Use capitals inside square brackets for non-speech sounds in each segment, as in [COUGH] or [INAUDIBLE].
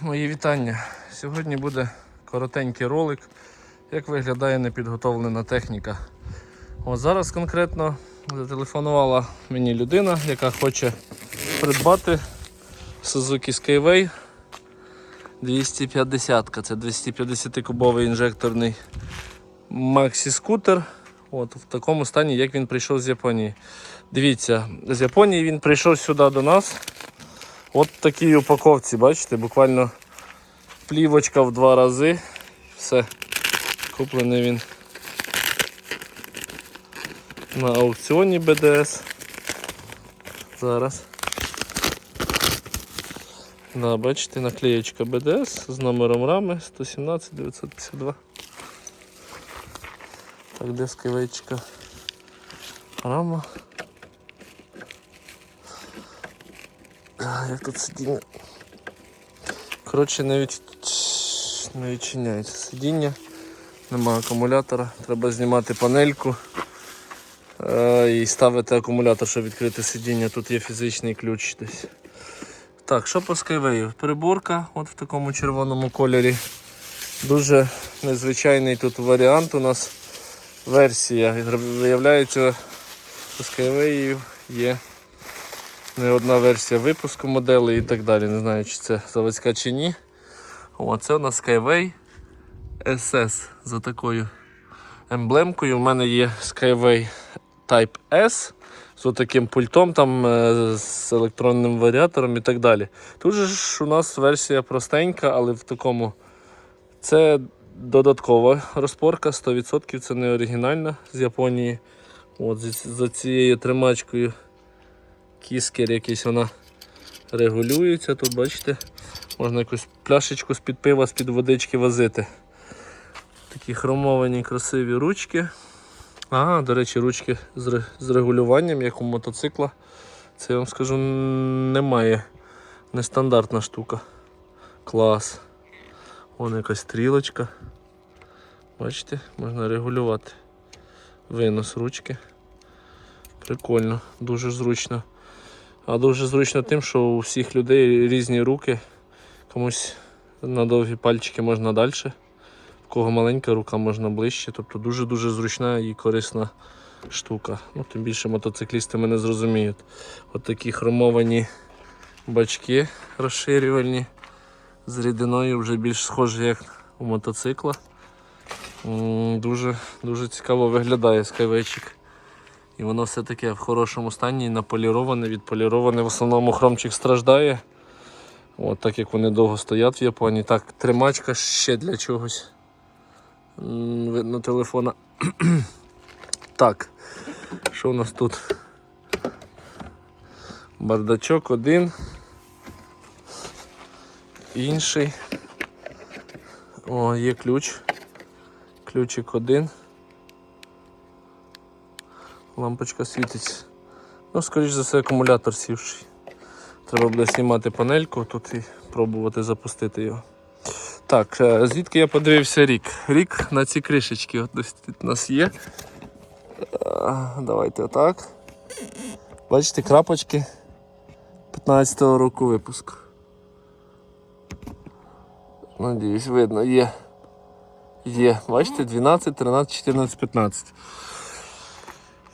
мої вітання. Сьогодні буде коротенький ролик, як виглядає непідготовлена техніка. От зараз конкретно зателефонувала мені людина, яка хоче придбати Suzuki Skyway 250. Це 250 кубовий інжекторний Maxi скутер. От в такому стані, як він прийшов з Японії. Дивіться, з Японії він прийшов сюди до нас. От такій упаковці, бачите, буквально плівочка в два рази. Все. Куплений він на аукціоні БДС. Зараз. Да, бачите, наклеєчка БДС з номером рами 117 952. Так, де скивечка? Рама. А, як тут сидіння? Коротше, не, не відчиняється сидіння. Нема акумулятора. Треба знімати панельку е, і ставити акумулятор, щоб відкрити сидіння. Тут є фізичний ключ десь. Так, що по Skyway? Переборка от в такому червоному кольорі. Дуже незвичайний тут варіант у нас версія. Виявляється, у Skyway є не одна версія випуску моделей і так далі. Не знаю, чи це заводська чи ні. О, це у нас Skyway SS за такою емблемкою. У мене є Skyway Type S з таким пультом, там е, з електронним варіатором і так далі. Тут же у нас версія простенька, але в такому. Це додаткова розпорка, 100% це не оригінальна з Японії. От за цією тримачкою кіскер якийсь вона регулюється. Тут бачите, можна якусь пляшечку з-під пива, з-під водички возити. Такі хромовані красиві ручки. А, до речі, ручки з, регулюванням, як у мотоцикла. Це я вам скажу немає. Нестандартна штука. Клас. Вон якась стрілочка. Бачите, можна регулювати винос ручки. Прикольно, дуже зручно. А дуже зручно тим, що у всіх людей різні руки. Комусь на довгі пальчики можна далі, в кого маленька рука можна ближче. Тобто дуже-дуже зручна і корисна штука. Ну, Тим більше мотоциклісти мене зрозуміють. От такі хромовані бачки розширювальні з рідиною вже більш схожі, як у мотоцикла. Дуже, дуже цікаво виглядає скайвейчик. І воно все таке в хорошому стані, наполіроване, відполіроване. В основному хромчик страждає. От так як вони довго стоять в Японії. Так, тримачка ще для чогось. Видно телефона. [CLEARS THROAT] так, що у нас тут? Бардачок один. Інший. О, є ключ. Ключик один. Лампочка світиться. Ну, скоріш за все, акумулятор сівший. Треба буде знімати панельку тут і пробувати запустити його. Так, е, звідки я подивився рік? Рік на ці кришечки. От ось тут у нас є. Е, Давайте отак. Бачите, крапочки 15-го року випуску. Надіюсь, видно, є. Є. Бачите, 12, 13, 14, 15.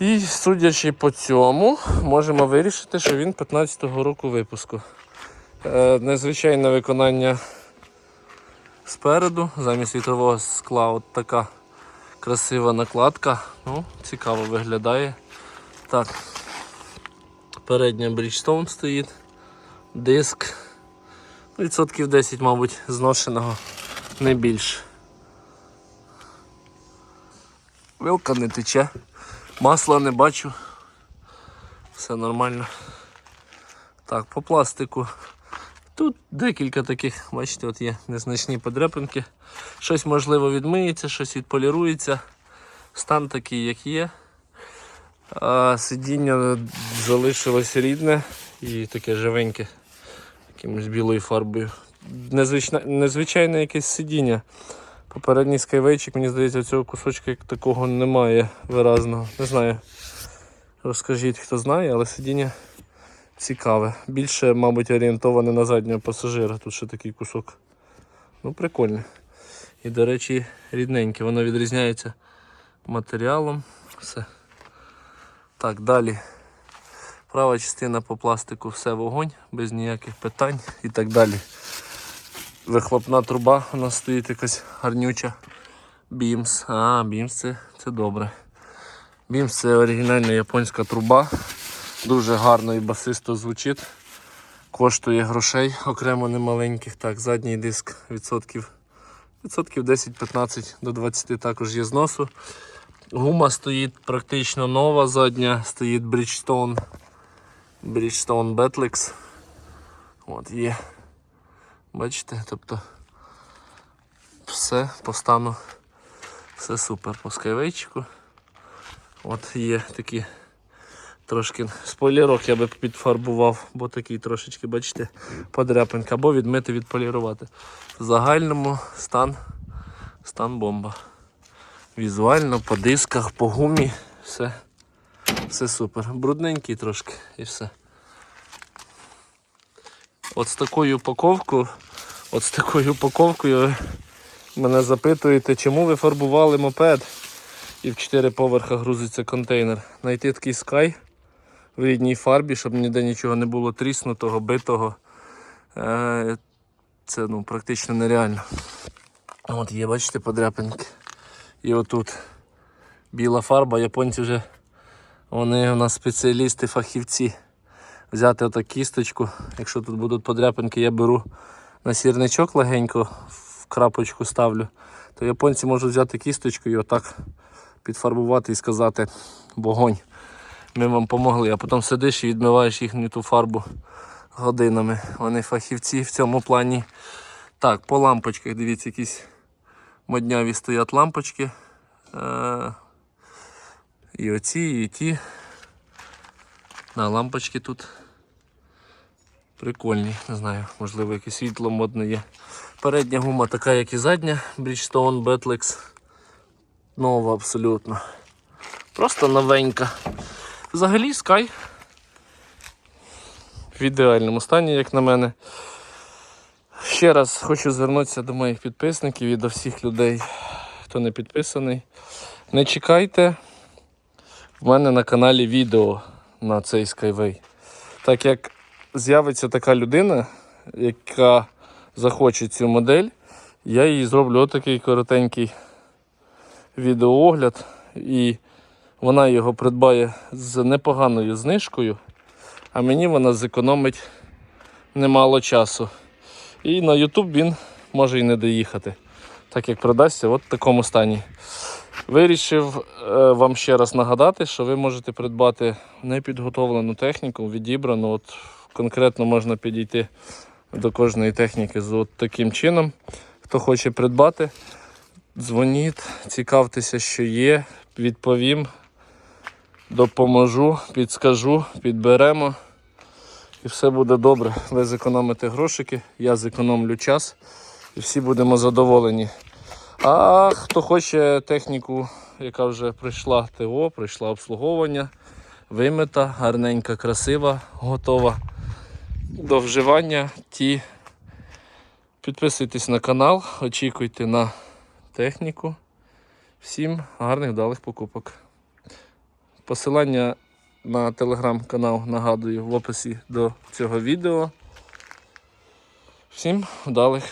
І судячи по цьому, можемо вирішити, що він 15-го року випуску. Е, незвичайне виконання спереду, замість вітрового скла от така красива накладка. Ну, цікаво виглядає. Так. Передня Bridgestone стоїть, диск. Відсотків 10, мабуть, зношеного, не більше. Вилка не тече. Масла не бачу. Все нормально. Так, по пластику. Тут декілька таких, бачите, от є незначні подряпинки. Щось можливо відмиється, щось відполірується. Стан такий, як є. А сидіння залишилось рідне і таке живеньке, якимось білою фарбою. Незвичне, незвичайне якесь сидіння. Попередній скайвейчик, мені здається, цього кусочка як такого немає виразного. Не знаю. Розкажіть, хто знає, але сидіння цікаве. Більше, мабуть, орієнтоване на заднього пасажира. Тут ще такий кусок. Ну, прикольне. І, до речі, рідненьке. Воно відрізняється матеріалом. Все. Так, далі. Права частина по пластику все вогонь, без ніяких питань і так далі. Вихлопна труба у нас стоїть якась гарнюча. Бімс. А, Бімс це, це добре. Бімс це оригінальна японська труба. Дуже гарно і басисто звучить. Коштує грошей окремо немаленьких. Так, задній диск відсотків, відсотків 10-15 до 20 також є зносу. Гума стоїть практично нова задня, стоїть Bridgestone. Bridgestone Betlix. От є. Бачите, тобто все по стану, все супер по скайвейчику. От є такі трошки спойлерок я би підфарбував, бо такий трошечки, бачите, подряпинка, або відмити, відполірувати. В загальному стан, стан бомба. Візуально, по дисках, по гумі, все, все супер. Брудненький трошки і все. От з такою упаковкою, от з такою упаковкою мене запитуєте, чому ви фарбували мопед і в 4 поверха грузиться контейнер. Найти такий скай в рідній фарбі, щоб ніде нічого не було тріснутого, битого. Е, Це ну, практично нереально. От є, бачите, подряпинки. І отут біла фарба, японці вже вони у нас спеціалісти, фахівці. Взяти отак кісточку, якщо тут будуть подряпинки, я беру на сірничок легенько, в крапочку ставлю, то японці можуть взяти кісточку і отак підфарбувати і сказати вогонь. Ми вам помогли, а потім сидиш і відмиваєш їхню ту фарбу годинами. Вони фахівці в цьому плані. Так, по лампочках, дивіться, якісь модняві стоять лампочки. Е- і оці, і ті. На лампочки тут прикольні, не знаю, можливо якесь світло модне є. Передня гума така, як і задня, Bridgestone Betlix. Нова абсолютно. Просто новенька. Взагалі Sky в ідеальному стані, як на мене. Ще раз хочу звернутися до моїх підписників і до всіх людей, хто не підписаний. Не чекайте в мене на каналі відео на цей Skyway. Так як з'явиться така людина, яка захоче цю модель, я їй зроблю отакий коротенький відеоогляд, і вона його придбає з непоганою знижкою, а мені вона зекономить немало часу. І на YouTube він може і не доїхати, так як продасться от в такому стані. Вирішив е, вам ще раз нагадати, що ви можете придбати непідготовлену техніку, відібрану. От конкретно можна підійти до кожної техніки з от таким чином. Хто хоче придбати, дзвоніть, цікавтеся, що є, відповім, допоможу, підскажу, підберемо. І все буде добре. Ви зекономите грошики, я зекономлю час і всі будемо задоволені. А хто хоче техніку, яка вже прийшла ТО, прийшла обслуговування, вимита, гарненька, красива, готова до вживання, ті підписуйтесь на канал, очікуйте на техніку. Всім гарних вдалих покупок. Посилання на телеграм-канал нагадую в описі до цього відео. Всім вдалих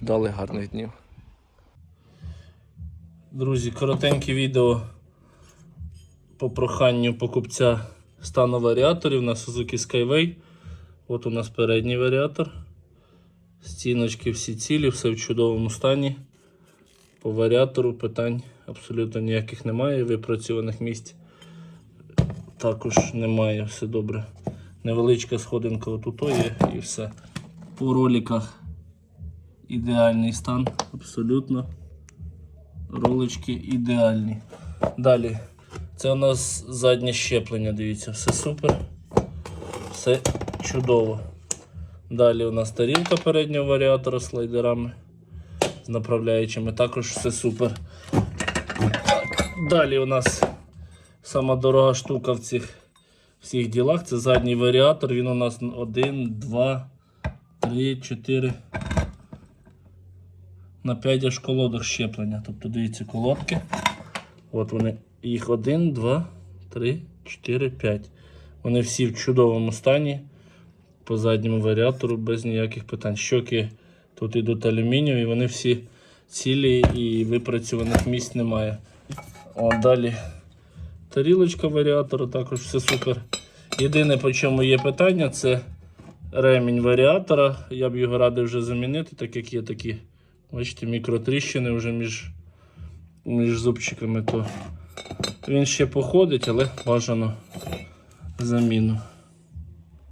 Дали гарних днів. Друзі, коротеньке відео по проханню покупця стану варіаторів на Suzuki Skyway. От у нас передній варіатор. Стіночки всі цілі, все в чудовому стані. По варіатору питань абсолютно ніяких немає, випрацьованих місць також немає, все добре. Невеличка сходинка отут є і все. По роликах ідеальний стан, абсолютно. Ролички ідеальні. Далі, це у нас заднє щеплення, дивіться, все супер, все чудово. Далі у нас тарілка переднього варіатора з слайдерами, з направляючими, також все супер. Далі у нас сама дорога штука в цих всіх ділах. Це задній варіатор. Він у нас 1, 2, 3, 4. На 5 аж колодок щеплення. Тобто дивіться колодки. От вони. Їх 1, 2, 3, 4, 5. Вони всі в чудовому стані. По задньому варіатору без ніяких питань. Щоки тут йдуть алюмінієві, вони всі цілі і випрацьованих місць немає. О, далі тарілочка варіатора, також все супер. Єдине, по чому є питання, це ремінь варіатора. Я б його радив вже замінити, так як є такі, бачите, мікротріщини вже між, між зубчиками. То він ще походить, але бажано заміну.